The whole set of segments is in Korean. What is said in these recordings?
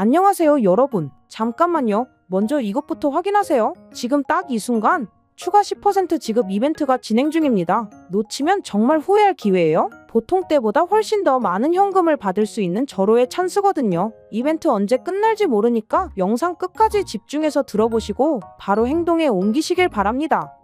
안녕하세요, 여러분. 잠깐만요. 먼저 이것부터 확인하세요. 지금 딱 이 순간 추가 10% 지급 이벤트가 진행 중입니다. 놓치면 정말 후회할 기회예요. 보통 때보다 훨씬 더 많은 현금을 받을 수 있는 절호의 찬스거든요. 이벤트 언제 끝날지 모르니까 영상 끝까지 집중해서 들어보시고 바로 행동에 옮기시길 바랍니다.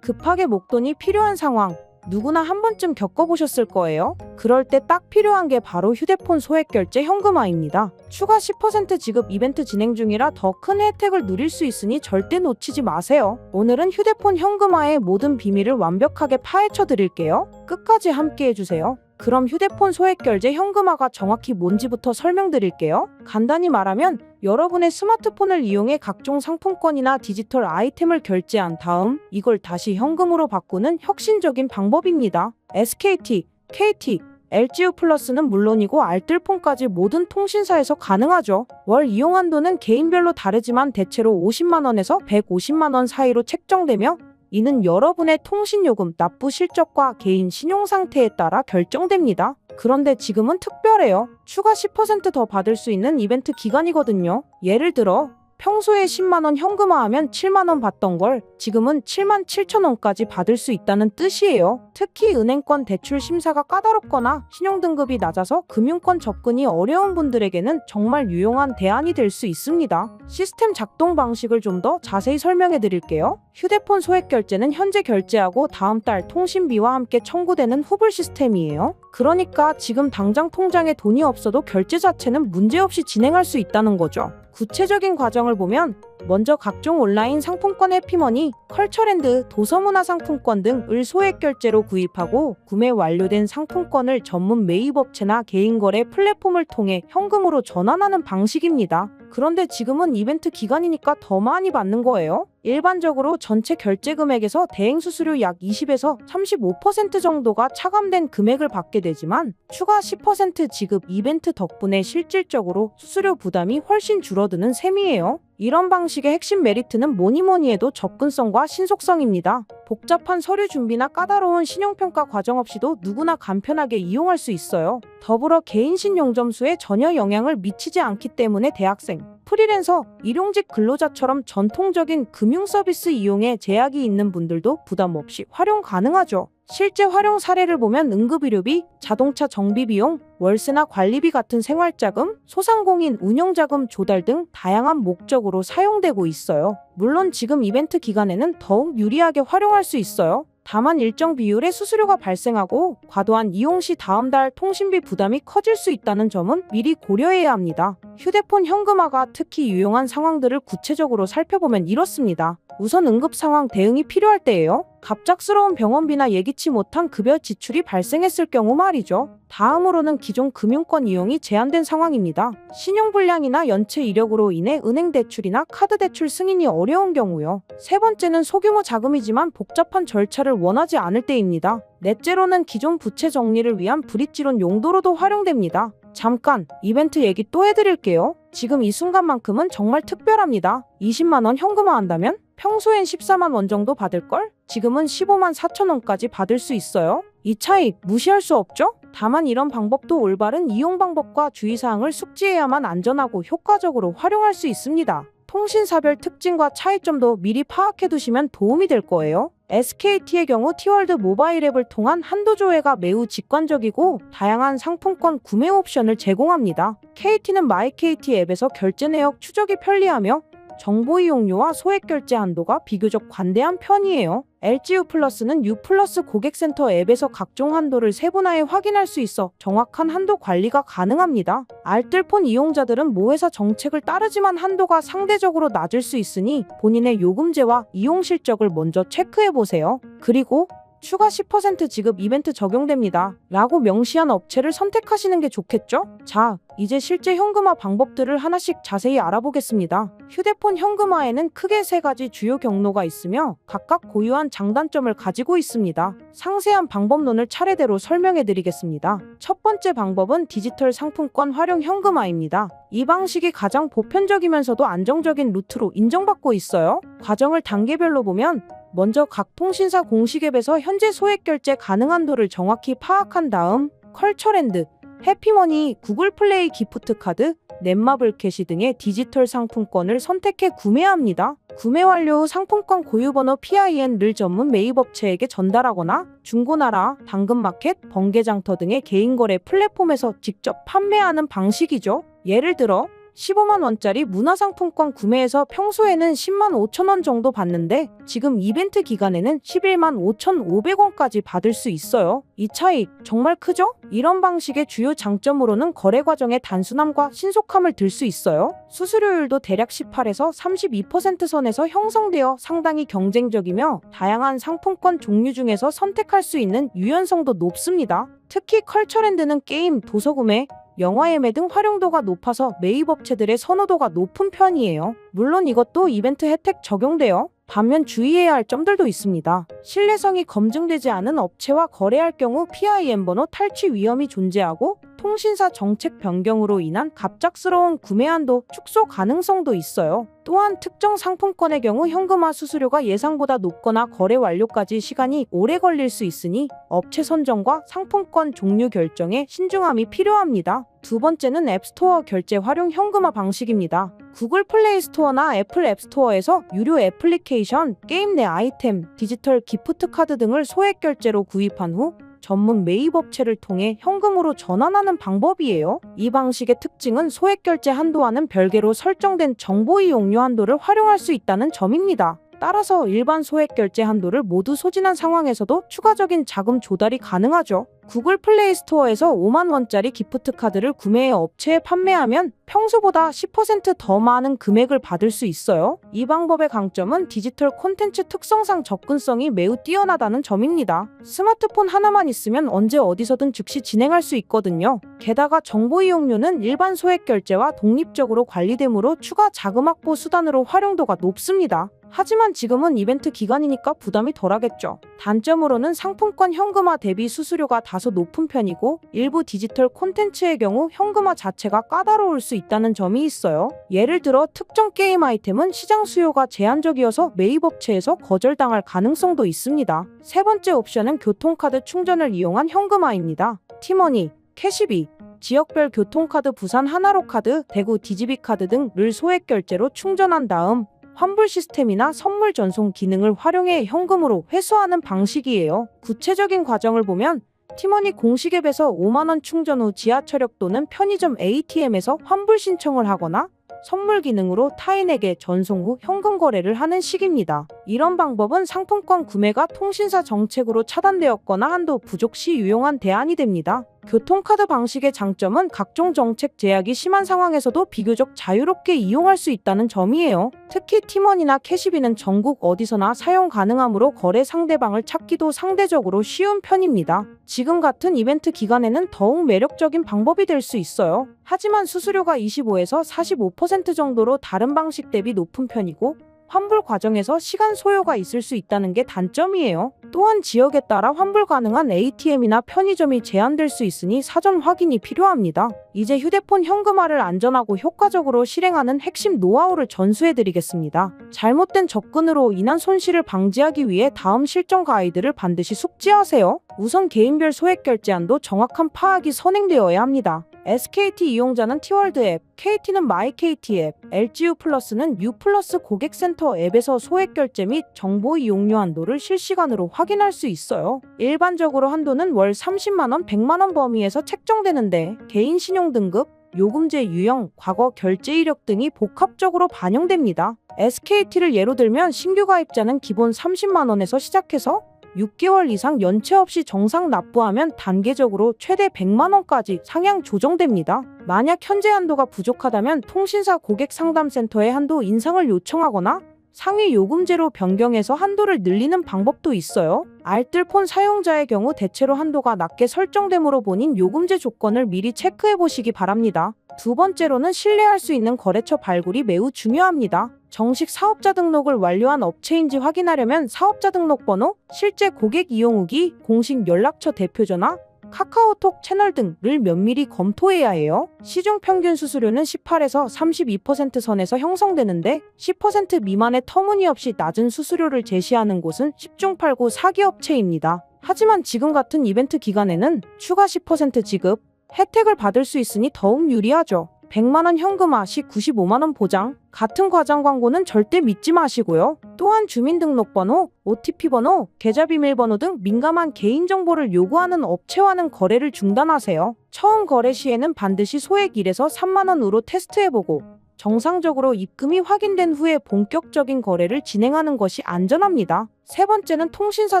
급하게 목돈이 필요한 상황. 누구나 한 번쯤 겪어보셨을 거예요. 그럴 때 딱 필요한 게 바로 휴대폰 소액 결제 현금화입니다. 추가 10% 지급 이벤트 진행 중이라 더 큰 혜택을 누릴 수 있으니 절대 놓치지 마세요. 오늘은 휴대폰 현금화의 모든 비밀을 완벽하게 파헤쳐 드릴게요. 끝까지 함께 해주세요. 그럼 휴대폰 소액 결제 현금화가 정확히 뭔지부터 설명드릴게요. 간단히 말하면 여러분의 스마트폰을 이용해 각종 상품권이나 디지털 아이템을 결제한 다음 이걸 다시 현금으로 바꾸는 혁신적인 방법입니다. SKT, KT, LGU 플러스는 물론이고 알뜰폰까지 모든 통신사에서 가능하죠. 월 이용 한도는 개인별로 다르지만 대체로 50만 원에서 150만 원 사이로 책정되며 이는 여러분의 통신요금 납부 실적과 개인 신용 상태에 따라 결정됩니다. 그런데 지금은 특별해요. 추가 10%더 받을 수 있는 이벤트 기간이거든요. 예를 들어 평소에 10만원 현금화하면 7만원 받던 걸 지금은 7만 7천원까지 받을 수 있다는 뜻이에요. 특히 은행권 대출 심사가 까다롭거나 신용등급이 낮아서 금융권 접근이 어려운 분들에게는 정말 유용한 대안이 될 수 있습니다. 시스템 작동 방식을 좀 더 자세히 설명해 드릴게요. 휴대폰 소액 결제는 현재 결제하고 다음 달 통신비와 함께 청구되는 후불 시스템이에요. 그러니까 지금 당장 통장에 돈이 없어도 결제 자체는 문제없이 진행할 수 있다는 거죠. 구체적인 과정을 보면 먼저 각종 온라인 상품권 해피머니, 컬처랜드, 도서문화 상품권 등을 소액 결제로 구입하고 구매 완료된 상품권을 전문 매입업체나 개인거래 플랫폼을 통해 현금으로 전환하는 방식입니다. 그런데 지금은 이벤트 기간이니까 더 많이 받는 거예요. 일반적으로 전체 결제 금액에서 대행 수수료 약 20에서 35% 정도가 차감된 금액을 받게 되지만 추가 10% 지급 이벤트 덕분에 실질적으로 수수료 부담이 훨씬 줄어드는 셈이에요. 이런 방식의 핵심 메리트는 뭐니 뭐니 해도 접근성과 신속성입니다. 복잡한 서류 준비나 까다로운 신용평가 과정 없이도 누구나 간편하게 이용할 수 있어요. 더불어 개인 신용 점수에 전혀 영향을 미치지 않기 때문에 대학생, 프리랜서, 일용직 근로자처럼 전통적인 금융 서비스 이용에 제약이 있는 분들도 부담 없이 활용 가능하죠. 실제 활용 사례를 보면 응급의료비, 자동차 정비 비용, 월세나 관리비 같은 생활자금, 소상공인 운영자금 조달 등 다양한 목적으로 사용되고 있어요. 물론 지금 이벤트 기간에는 더욱 유리하게 활용할 수 있어요. 다만 일정 비율의 수수료가 발생하고 과도한 이용 시 다음 달 통신비 부담이 커질 수 있다는 점은 미리 고려해야 합니다. 휴대폰 현금화가 특히 유용한 상황들을 구체적으로 살펴보면 이렇습니다. 우선 응급 상황 대응이 필요할 때예요. 갑작스러운 병원비나 예기치 못한 급여 지출이 발생했을 경우 말이죠. 다음으로는 기존 금융권 이용이 제한된 상황입니다. 신용불량이나 연체 이력으로 인해 은행 대출이나 카드 대출 승인이 어려운 경우요. 세 번째는 소규모 자금이지만 복잡한 절차를 원하지 않을 때입니다. 넷째로는 기존 부채 정리를 위한 브릿지론 용도로도 활용됩니다. 잠깐 이벤트 얘기 또 해드릴게요. 지금 이 순간만큼은 정말 특별합니다. 20만원 현금화한다면 평소엔 14만 원 정도 받을걸? 지금은 15만 4천 원까지 받을 수 있어요. 이 차이 무시할 수 없죠? 다만 이런 방법도 올바른 이용 방법과 주의사항을 숙지해야만 안전하고 효과적으로 활용할 수 있습니다. 통신사별 특징과 차이점도 미리 파악해 두시면 도움이 될 거예요. SKT의 경우 티월드 모바일 앱을 통한 한도 조회가 매우 직관적이고 다양한 상품권 구매 옵션을 제공합니다. KT는 마이KT 앱에서 결제 내역 추적이 편리하며 정보 이용료와 소액 결제 한도가 비교적 관대한 편이에요. LGU 플러스는 U 플러스 고객센터 앱에서 각종 한도를 세분화해 확인할 수 있어 정확한 한도 관리가 가능합니다. 알뜰폰 이용자들은 모회사 정책을 따르지만 한도가 상대적으로 낮을 수 있으니 본인의 요금제와 이용 실적을 먼저 체크해 보세요. 그리고 추가 10% 지급 이벤트 적용됩니다. 라고 명시한 업체를 선택하시는 게 좋겠죠? 자, 이제 실제 현금화 방법들을 하나씩 자세히 알아보겠습니다. 휴대폰 현금화에는 크게 세 가지 주요 경로가 있으며 각각 고유한 장단점을 가지고 있습니다. 상세한 방법론을 차례대로 설명해 드리겠습니다. 첫 번째 방법은 디지털 상품권 활용 현금화입니다. 이 방식이 가장 보편적이면서도 안정적인 루트로 인정받고 있어요. 과정을 단계별로 보면 먼저 각 통신사 공식 앱에서 현재 소액 결제 가능 한도를 정확히 파악한 다음 컬처랜드, 해피머니, 구글 플레이 기프트 카드, 넷마블 캐시 등의 디지털 상품권을 선택해 구매합니다. 구매 완료 후 상품권 고유번호 PIN을 전문 매입업체에게 전달하거나 중고나라, 당근마켓, 번개장터 등의 개인거래 플랫폼에서 직접 판매하는 방식이죠. 예를 들어 15만 원짜리 문화상품권 구매해서 평소에는 10만 5천 원 정도 받는데 지금 이벤트 기간에는 11만 5,500원까지 받을 수 있어요. 이 차이 정말 크죠? 이런 방식의 주요 장점으로는 거래 과정의 단순함과 신속함을 들 수 있어요. 수수료율도 대략 18에서 32% 선에서 형성되어 상당히 경쟁적이며 다양한 상품권 종류 중에서 선택할 수 있는 유연성도 높습니다. 특히 컬처랜드는 게임, 도서구매, 영화 예매 등 활용도가 높아서 매입 업체들의 선호도가 높은 편이에요. 물론 이것도 이벤트 혜택 적용돼요. 반면 주의해야 할 점들도 있습니다. 신뢰성이 검증되지 않은 업체와 거래할 경우 PIN 번호 탈취 위험이 존재하고 통신사 정책 변경으로 인한 갑작스러운 구매 한도 축소 가능성도 있어요. 또한 특정 상품권의 경우 현금화 수수료가 예상보다 높거나 거래 완료까지 시간이 오래 걸릴 수 있으니 업체 선정과 상품권 종류 결정에 신중함이 필요합니다. 두 번째는 앱스토어 결제 활용 현금화 방식입니다. 구글 플레이 스토어나 애플 앱스토어에서 유료 애플리케이션, 게임 내 아이템, 디지털 기프트 카드 등을 소액 결제로 구입한 후 전문 매입 업체를 통해 현금으로 전환하는 방법이에요. 이 방식의 특징은 소액 결제 한도와는 별개로 설정된 정보 이용료 한도를 활용할 수 있다는 점입니다. 따라서 일반 소액 결제 한도를 모두 소진한 상황에서도 추가적인 자금 조달이 가능하죠. 구글 플레이 스토어에서 5만 원짜리 기프트 카드를 구매해 업체에 판매하면 평소보다 10%더 많은 금액을 받을 수 있어요. 이 방법의 강점은 디지털 콘텐츠 특성상 접근성이 매우 뛰어나다는 점입니다. 스마트폰 하나만 있으면 언제 어디서든 즉시 진행할 수 있거든요. 게다가 정보 이용료는 일반 소액 결제와 독립적으로 관리되므로 추가 자금 확보 수단으로 활용도가 높습니다. 하지만 지금은 이벤트 기간이니까 부담이 덜하겠죠. 단점으로는 상품권 현금화 대비 수수료가 다소 높은 편이고 일부 디지털 콘텐츠의 경우 현금화 자체가 까다로울 수 있다는 점이 있어요. 예를 들어 특정 게임 아이템은 시장 수요가 제한적이어서 매입업체에서 거절당할 가능성도 있습니다. 세 번째 옵션은 교통카드 충전을 이용한 현금화입니다. 티머니, 캐시비, 지역별 교통카드 부산 하나로카드, 대구 디지비카드 등을 소액 결제로 충전한 다음 환불 시스템이나 선물 전송 기능을 활용해 현금으로 회수하는 방식이에요. 구체적인 과정을 보면 티머니 공식 앱에서 5만원 충전 후 지하철역 또는 편의점 ATM에서 환불 신청을 하거나 선물 기능으로 타인에게 전송 후 현금 거래를 하는 식입니다. 이런 방법은 상품권 구매가 통신사 정책으로 차단되었거나 한도 부족 시 유용한 대안이 됩니다. 교통카드 방식의 장점은 각종 정책 제약이 심한 상황에서도 비교적 자유롭게 이용할 수 있다는 점이에요. 특히 티머니나 캐시비는 전국 어디서나 사용 가능하므로 거래 상대방을 찾기도 상대적으로 쉬운 편입니다. 지금 같은 이벤트 기간에는 더욱 매력적인 방법이 될 수 있어요. 하지만 수수료가 25에서 45% 정도로 다른 방식 대비 높은 편이고 환불 과정에서 시간 소요가 있을 수 있다는 게 단점이에요. 또한 지역에 따라 환불 가능한 ATM이나 편의점이 제한될 수 있으니 사전 확인이 필요합니다. 이제 휴대폰 현금화를 안전하고 효과적으로 실행하는 핵심 노하우를 전수해 드리겠습니다. 잘못된 접근으로 인한 손실을 방지하기 위해 다음 실전 가이드를 반드시 숙지하세요. 우선 개인별 소액 결제한도 정확한 파악이 선행되어야 합니다. SKT 이용자는 티월드 앱, KT는 마이KT 앱, LGU 플러스는 U 플러스 고객센터 앱에서 소액 결제 및 정보 이용료 한도를 실시간으로 확인할 수 있어요. 일반적으로 한도는 월 30만원, 100만원 범위에서 책정되는데 개인 신용 등급, 요금제 유형, 과거 결제 이력 등이 복합적으로 반영됩니다. SKT를 예로 들면 신규 가입자는 기본 30만 원에서 시작해서 6개월 이상 연체 없이 정상 납부하면 단계적으로 최대 100만 원까지 상향 조정됩니다. 만약 현재 한도가 부족하다면 통신사 고객 상담센터에 한도 인상을 요청하거나 상위 요금제로 변경해서 한도를 늘리는 방법도 있어요. 알뜰폰 사용자의 경우 대체로 한도가 낮게 설정되므로 본인 요금제 조건을 미리 체크해 보시기 바랍니다. 두 번째로는 신뢰할 수 있는 거래처 발굴이 매우 중요합니다. 정식 사업자 등록을 완료한 업체인지 확인하려면 사업자 등록 번호, 실제 고객 이용 후기, 공식 연락처 대표 전화, 카카오톡 채널 등을 면밀히 검토해야 해요. 시중 평균 수수료는 18에서 32% 선에서 형성되는데 10% 미만의 터무니없이 낮은 수수료를 제시하는 곳은 10중 8구 사기 업체입니다. 하지만 지금 같은 이벤트 기간에는 추가 10% 지급, 혜택을 받을 수 있으니 더욱 유리하죠. 100만원 현금화 시 95만원 보장. 같은 과장 광고는 절대 믿지 마시고요. 또한 주민등록번호, OTP번호, 계좌 비밀번호 등 민감한 개인정보를 요구하는 업체와는 거래를 중단하세요. 처음 거래 시에는 반드시 소액 1에서 3만원으로 테스트해보고 정상적으로 입금이 확인된 후에 본격적인 거래를 진행하는 것이 안전합니다. 세 번째는 통신사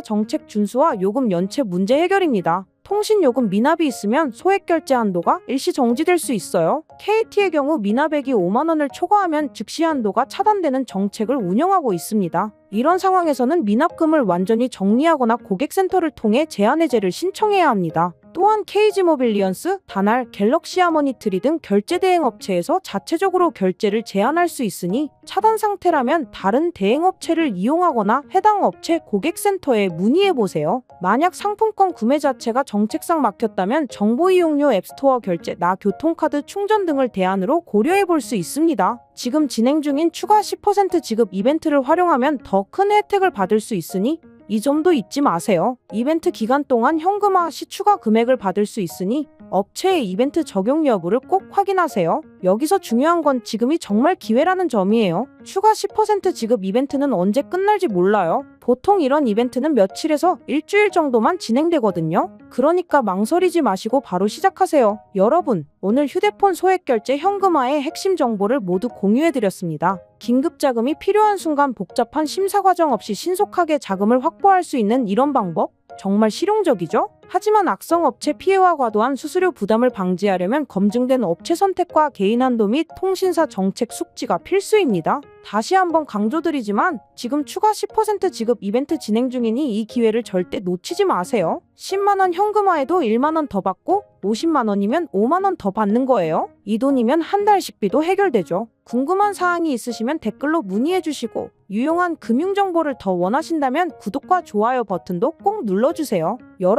정책 준수와 요금 연체 문제 해결입니다. 통신요금 미납이 있으면 소액 결제 한도가 일시 정지될 수 있어요. KT의 경우 미납액이 5만 원을 초과하면 즉시 한도가 차단되는 정책을 운영하고 있습니다. 이런 상황에서는 미납금을 완전히 정리하거나 고객센터를 통해 제한 해제를 신청해야 합니다. 또한 KG모빌리언스, 다날, 갤럭시 하모니트리 등 결제 대행 업체에서 자체적으로 결제를 제한할 수 있으니 차단 상태라면 다른 대행 업체를 이용하거나 해당 업체 고객센터에 문의해 보세요. 만약 상품권 구매 자체가 정책상 막혔다면 정보 이용료 앱스토어 결제, 나 교통카드 충전 등을 대안으로 고려해 볼 수 있습니다. 지금 진행 중인 추가 10% 지급 이벤트를 활용하면 더 큰 혜택을 받을 수 있으니 이 점도 잊지 마세요. 이벤트 기간 동안 현금화 시 추가 금액을 받을 수 있으니 업체의 이벤트 적용 여부를 꼭 확인하세요. 여기서 중요한 건 지금이 정말 기회라는 점이에요. 추가 10% 지급 이벤트는 언제 끝날지 몰라요. 보통 이런 이벤트는 며칠에서 일주일 정도만 진행되거든요. 그러니까 망설이지 마시고 바로 시작하세요. 여러분, 오늘 휴대폰 소액 결제 현금화의 핵심 정보를 모두 공유해드렸습니다. 긴급 자금이 필요한 순간 복잡한 심사 과정 없이 신속하게 자금을 확보할 수 있는 이런 방법? 정말 실용적이죠? 하지만 악성 업체 피해와 과도한 수수료 부담을 방지하려면 검증된 업체 선택과 개인 한도 및 통신사 정책 숙지가 필수입니다. 다시 한번 강조드리지만 지금 추가 10% 지급 이벤트 진행 중이니 이 기회를 절대 놓치지 마세요. 10만원 현금화에도 1만원 더 받고 50만원이면 5만원 더 받는 거예요. 이 돈이면 한 달 식비도 해결되죠. 궁금한 사항이 있으시면 댓글로 문의해 주시고 유용한 금융 정보를 더 원하신다면 구독과 좋아요 버튼도 꼭 눌러주세요. 여러분